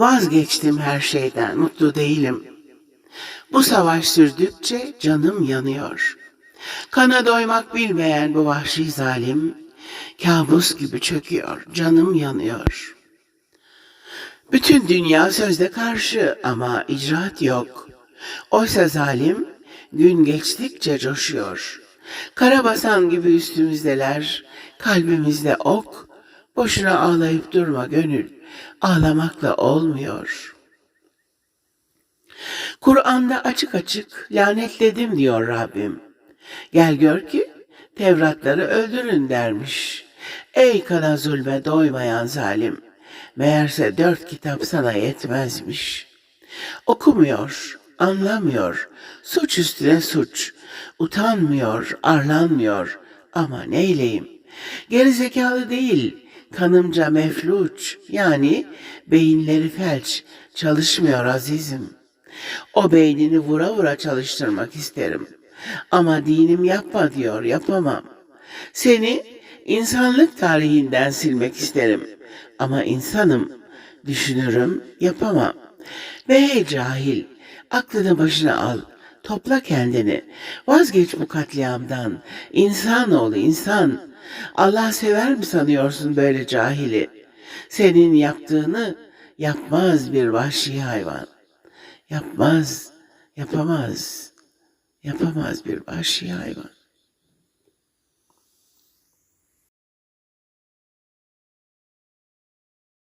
Vazgeçtim her şeyden, mutlu değilim. Bu savaş sürdükçe canım yanıyor. Kana doymak bilmeyen bu vahşi zalim, kabus gibi çöküyor, canım yanıyor. Bütün dünya sözde karşı ama icraat yok. Oysa zalim gün geçtikçe coşuyor. Karabasan gibi üstümüzdeler, kalbimizde ok. Boşuna ağlayıp durma gönül, ağlamakla olmuyor. Kur'an'da açık açık lanetledim diyor Rabbim. Gel gör ki Tevratları öldürün dermiş. Ey kana zulme doymayan zalim. Meğerse dört kitap sana yetmezmiş. Okumuyor, anlamıyor, suç üstüne suç. Utanmıyor, arlanmıyor. Ama neyleyim? Gerizekalı değil, kanımca mefluç. Yani beyinleri felç, çalışmıyor azizim. O beynini vura vura çalıştırmak isterim. Ama dinim yapma diyor, yapamam. Seni insanlık tarihinden silmek isterim. Ama insanım, düşünürüm, yapamam. Ve hey cahil, aklını başına al, topla kendini. Vazgeç bu katliamdan. İnsan ol, insan. Allah sever mi sanıyorsun böyle cahili? Senin yaptığını yapmaz bir vahşi hayvan. Yapmaz, yapamaz, yapamaz bir vahşi hayvan.